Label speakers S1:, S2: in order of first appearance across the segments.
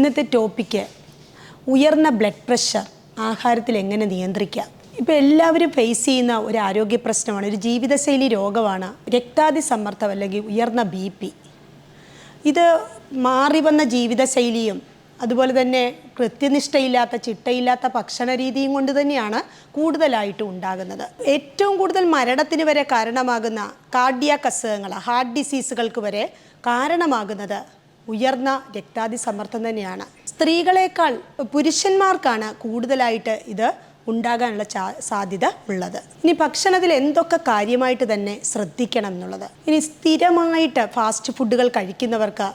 S1: ഇന്നത്തെ ടോപ്പിക്ക് ഉയർന്ന blood pressure ആഹാരത്തിൽ എങ്ങനെ നിയന്ത്രിക്കാം? ഇപ്പോൾ എല്ലാവരും ഫേസ് ചെയ്യുന്ന ഒരു ആരോഗ്യ പ്രശ്നമാണ് ഒരു ജീവിതശൈലി രോഗമാണ് രക്താതി സമ്മർദ്ദം അല്ലെങ്കിൽ ഉയർന്ന ബി പി ഇത് മാറി വന്ന ജീവിതശൈലിയും അതുപോലെ തന്നെ കൃത്യനിഷ്ഠയില്ലാത്ത ചിട്ടയില്ലാത്ത ഭക്ഷണ രീതിയും കൊണ്ട് തന്നെയാണ് കൂടുതലായിട്ടും ഉണ്ടാകുന്നത്. ഏറ്റവും കൂടുതൽ മരണത്തിന് വരെ കാരണമാകുന്ന കാർഡിയാക് അസുഖങ്ങൾ ഹാർട്ട് ഡിസീസുകൾക്ക് വരെ കാരണമാകുന്നത് ഉയർന്ന രക്താതി സമ്മർദ്ദം തന്നെയാണ്. സ്ത്രീകളെക്കാൾ പുരുഷന്മാർക്കാണ് കൂടുതലായിട്ട് ഇത് ഉണ്ടാകാനുള്ള സാധ്യത ഉള്ളത്. ഇനി ഭക്ഷണത്തിൽ എന്തൊക്കെ കാര്യമായിട്ട് തന്നെ ശ്രദ്ധിക്കണം എന്നുള്ളത്. ഇനി സ്ഥിരമായിട്ട് ഫാസ്റ്റ് ഫുഡുകൾ കഴിക്കുന്നവർക്ക്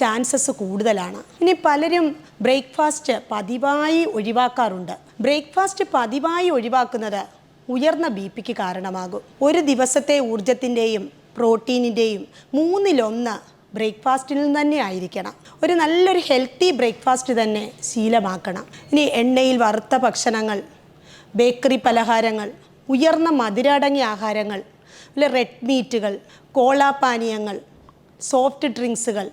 S1: ചാൻസസ് കൂടുതലാണ്. ഇനി പലരും ബ്രേക്ക്ഫാസ്റ്റ് പതിവായി ഒഴിവാക്കാറുണ്ട്. ബ്രേക്ക്ഫാസ്റ്റ് പതിവായി ഒഴിവാക്കുന്നത് ഉയർന്ന ബി പിക്ക് കാരണമാകും. ഒരു ദിവസത്തെ ഊർജത്തിന്റെയും പ്രോട്ടീനിന്റെയും മൂന്നിലൊന്ന് ബ്രേക്ക്ഫാസ്റ്റിൽ നിന്ന് തന്നെ ആയിരിക്കണം. ഒരു നല്ലൊരു ഹെൽത്തി ബ്രേക്ക്ഫാസ്റ്റ് തന്നെ ശീലമാക്കണം. ഇനി എണ്ണയിൽ വറുത്ത ഭക്ഷണങ്ങൾ ബേക്കറി പലഹാരങ്ങൾ ഉയർന്ന മധുരടങ്ങിയ ആഹാരങ്ങൾ അല്ലെ റെഡ് മീറ്റുകൾ കോളാപാനീയങ്ങൾ സോഫ്റ്റ് ഡ്രിങ്ക്സുകൾ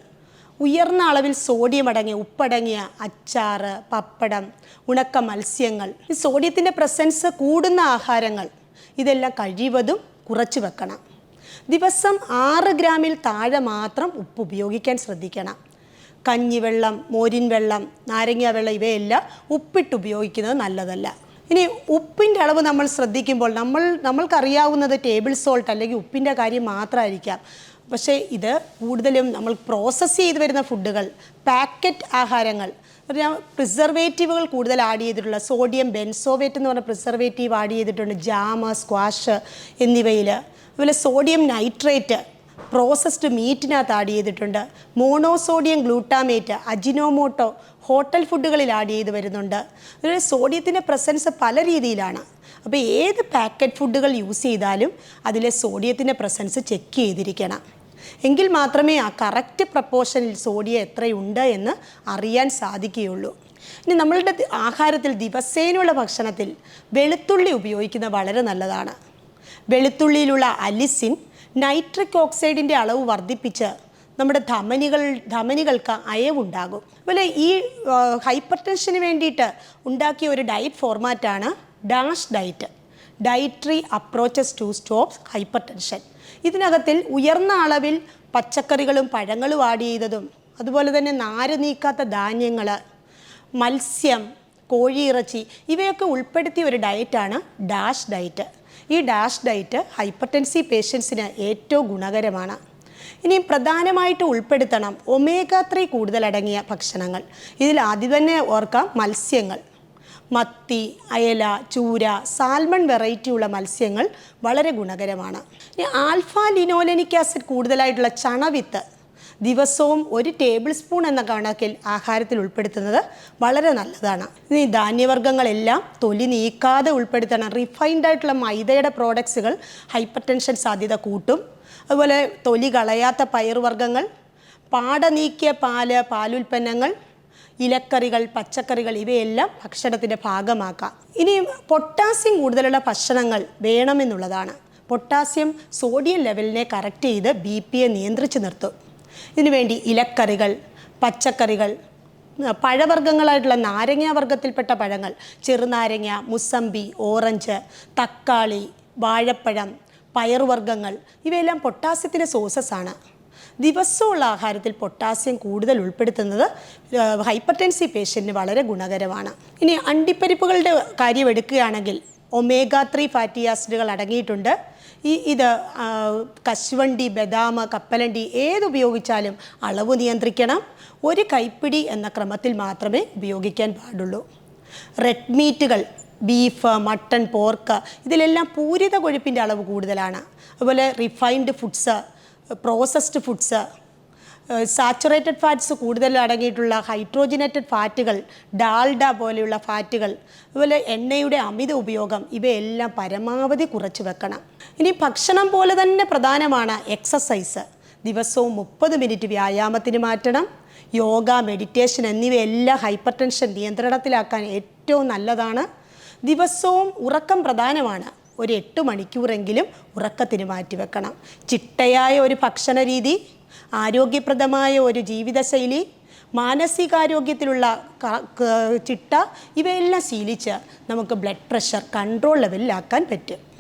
S1: ഉയർന്ന അളവിൽ സോഡിയം അടങ്ങിയ ഉപ്പടങ്ങിയ അച്ചാറ് പപ്പടം ഉണക്ക മത്സ്യങ്ങൾ ഈ സോഡിയത്തിന്റെ പ്രസൻസ് കൂടുന്ന ആഹാരങ്ങൾ ഇതെല്ലാം കഴിവതും കുറച്ച് വെക്കണം. ദിവസം ആറ് ഗ്രാമിൽ താഴെ മാത്രം ഉപ്പ് ഉപയോഗിക്കാൻ ശ്രദ്ധിക്കണം. കഞ്ഞിവെള്ളം മോരിൻ വെള്ളം നാരങ്ങ വെള്ളം ഇവയെല്ലാം ഉപ്പിട്ട് ഉപയോഗിക്കുന്നത് നല്ലതല്ല. ഇനി ഉപ്പിന്റെ അളവ് നമ്മൾ ശ്രദ്ധിക്കുമ്പോൾ നമ്മൾ നമ്മൾക്കറിയാവുന്നത് ടേബിൾ സോൾട്ട് അല്ലെങ്കിൽ ഉപ്പിന്റെ കാര്യം മാത്രമായിരിക്കാം. പക്ഷേ ഇത് കൂടുതലും നമ്മൾ പ്രോസസ്സ് ചെയ്ത് വരുന്ന ഫുഡുകൾ പാക്കറ്റ് ആഹാരങ്ങൾ പറഞ്ഞാൽ പ്രിസർവേറ്റീവുകൾ കൂടുതൽ ആഡ് ചെയ്തിട്ടുള്ള സോഡിയം ബെൻസോവേറ്റ് എന്ന് പറഞ്ഞ പ്രിസർവേറ്റീവ് ആഡ് ചെയ്തിട്ടുണ്ട് ജാമ സ്ക്വാഷ് എന്നിവയിൽ. അതുപോലെ സോഡിയം നൈട്രേറ്റ് പ്രോസസ്ഡ് മീറ്റിനകത്ത് ആഡ് ചെയ്തിട്ടുണ്ട്. മോണോസോഡിയം ഗ്ലൂട്ടാമേറ്റ് അജിനോമോട്ടോ ഹോട്ടൽ ഫുഡുകളിൽ ആഡ് ചെയ്ത് വരുന്നുണ്ട്. അതുപോലെ സോഡിയത്തിന്റെ പ്രസൻസ് പല രീതിയിലാണ്. അപ്പോൾ ഏത് പാക്കറ്റ് ഫുഡുകൾ യൂസ് ചെയ്താലും അതിലെ സോഡിയത്തിന്റെ പ്രസൻസ് ചെക്ക് ചെയ്തിരിക്കണം. എങ്കിൽ മാത്രമേ ആ കറക്റ്റ് പ്രപ്പോർഷനിൽ സോഡിയം എത്രയുണ്ട് എന്ന് അറിയാൻ സാധിക്കുകയുള്ളൂ. ഇനി നമ്മളുടെ ആഹാരത്തിൽ ദിവസേനയുള്ള ഭക്ഷണത്തിൽ വെളുത്തുള്ളി ഉപയോഗിക്കുന്നത് വളരെ നല്ലതാണ്. വെളുത്തുള്ളിയിലുള്ള അലിസിൻ നൈട്രിക് ഓക്സൈഡിന്റെ അളവ് വർദ്ധിപ്പിച്ച് നമ്മുടെ ധമനികൾ ധമനികൾക്ക് അയവുണ്ടാകും. അതുപോലെ ഈ ഹൈപ്പർ ടെൻഷന് വേണ്ടിയിട്ട് ഉണ്ടാക്കിയ ഒരു diet ഫോർമാറ്റാണ് DASH diet. Dietary approaches to stop hypertension ഇതിനകത്തിൽ ഉയർന്ന അളവിൽ പച്ചക്കറികളും പഴങ്ങളും ആഡ് ചെയ്തതും അതുപോലെ തന്നെ നാര് നീക്കാത്ത ധാന്യങ്ങൾ മത്സ്യം കോഴിയിറച്ചി ഇവയൊക്കെ ഉൾപ്പെടുത്തിയ ഒരു ഡയറ്റാണ് ഡാഷ് ഡയറ്റ്. ഈ ഡാഷ് ഡയറ്റ് ഹൈപ്പർ ടെൻസി പേഷ്യൻസിന് ഏറ്റവും ഗുണകരമാണ്. ഇനി പ്രധാനമായിട്ട് ഉൾപ്പെടുത്തണം ഒമേഗ ത്രീ കൂടുതലടങ്ങിയ ഭക്ഷണങ്ങൾ. ഇതിൽ ആദ്യം തന്നെ ഓർക്കാം മത്സ്യങ്ങൾ. മത്തി അയല ചൂര സാൽമൺ വെറൈറ്റിയുള്ള മത്സ്യങ്ങൾ വളരെ ഗുണകരമാണ്. ഇനി ആൽഫ ലിനോലനിക് ആസിഡ് കൂടുതലായിട്ടുള്ള ചണവിത്ത് ദിവസവും ഒരു ടേബിൾ സ്പൂൺ എന്ന കണക്കിൽ ആഹാരത്തിൽ ഉൾപ്പെടുത്തുന്നത് വളരെ നല്ലതാണ്. ഇനി ധാന്യവർഗങ്ങളെല്ലാം തൊലി നീക്കാതെ ഉൾപ്പെടുത്തണം. റിഫൈൻഡ് ആയിട്ടുള്ള മൈദയുടെ പ്രോഡക്ട്സുകൾ ഹൈപ്പർ ടെൻഷൻ സാധ്യത കൂട്ടും. അതുപോലെ തൊലി കളയാത്ത പയറുവർഗങ്ങൾ പാട നീക്കിയ പാൽ പാലുൽപ്പന്നങ്ങൾ ഇലക്കറികൾ പച്ചക്കറികൾ ഇവയെല്ലാം ഭക്ഷണത്തിന്റെ ഭാഗമാക്കാം. ഇനി പൊട്ടാസ്യം കൂടുതലുള്ള ഭക്ഷണങ്ങൾ വേണമെന്നുള്ളതാണ്. പൊട്ടാസ്യം സോഡിയം ലെവലിനെ കറക്റ്റ് ചെയ്ത് ബി പിയെ നിയന്ത്രിച്ച് നിർത്തും. ഇതിനുവേണ്ടി ഇലക്കറികൾ പച്ചക്കറികൾ പഴവർഗങ്ങളായിട്ടുള്ള നാരങ്ങ വർഗത്തിൽപ്പെട്ട പഴങ്ങൾ. ചെറുനാരങ്ങ മുസമ്പി ഓറഞ്ച് തക്കാളി വാഴപ്പഴം പയറുവർഗങ്ങൾ. ഇവയെല്ലാം പൊട്ടാസ്യത്തിന്റെ ആണ് ദിവസമുള്ള ആഹാരത്തിൽ പൊട്ടാസ്യം കൂടുതൽ ഉൾപ്പെടുത്തുന്നത് ഹൈപ്പർ ടെൻസി പേഷ്യന്റിന് വളരെ ഗുണകരമാണ്. ഇനി അണ്ടിപ്പരിപ്പുകളുടെ കാര്യം എടുക്കുകയാണെങ്കിൽ ഒമേഗ ത്രീ ഫാറ്റി ആസിഡുകൾ അടങ്ങിയിട്ടുണ്ട്. ഈ ഇത് കശുവണ്ടി ബദാം കപ്പലണ്ടി ഏതുപയോഗിച്ചാലും അളവ് നിയന്ത്രിക്കണം. ഒരു കൈപ്പിടി എന്ന ക്രമത്തിൽ മാത്രമേ ഉപയോഗിക്കാൻ പാടുള്ളൂ. റെഡ് മീറ്റുകൾ ബീഫ് മട്ടൺ പോർക്ക് ഇതിലെല്ലാം പൂരിത കൊഴുപ്പിന്റെ അളവ് കൂടുതലാണ്. അതുപോലെ refined foods processed foods saturated fats കൂടുതൽ അടങ്ങിയിട്ടുള്ള ഹൈഡ്രോജിനേറ്റഡ് ഫാറ്റുകൾ ഡാൽഡ പോലെയുള്ള ഫാറ്റുകൾ അതുപോലെ എണ്ണയുടെ അമിത ഉപയോഗം ഇവയെല്ലാം പരമാവധി കുറച്ച് വെക്കണം. ഇനി ഭക്ഷണം പോലെ തന്നെ പ്രധാനമാണ് എക്സസൈസ്. ദിവസവും മുപ്പത് മിനിറ്റ് വ്യായാമത്തിന് മാറ്റണം. യോഗ മെഡിറ്റേഷൻ എന്നിവയെല്ലാം ഹൈപ്പർ ടെൻഷൻ നിയന്ത്രണത്തിലാക്കാൻ ഏറ്റവും നല്ലതാണ്. ദിവസവും ഉറക്കം പ്രധാനമാണ്. ഒരു എട്ട് മണിക്കൂറെങ്കിലും ഉറക്കത്തിന് മാറ്റിവെക്കണം ചിട്ടയായ ഒരു ഭക്ഷണ രീതി ആരോഗ്യപ്രദമായ ഒരു ജീവിതശൈലി മാനസികാരോഗ്യത്തിലുള്ള ചിട്ട ഇവയെല്ലാം ശീലിച്ച് നമുക്ക് ബ്ലഡ് പ്രഷർ കൺട്രോൾ ലെവലിലാക്കാൻ പറ്റും.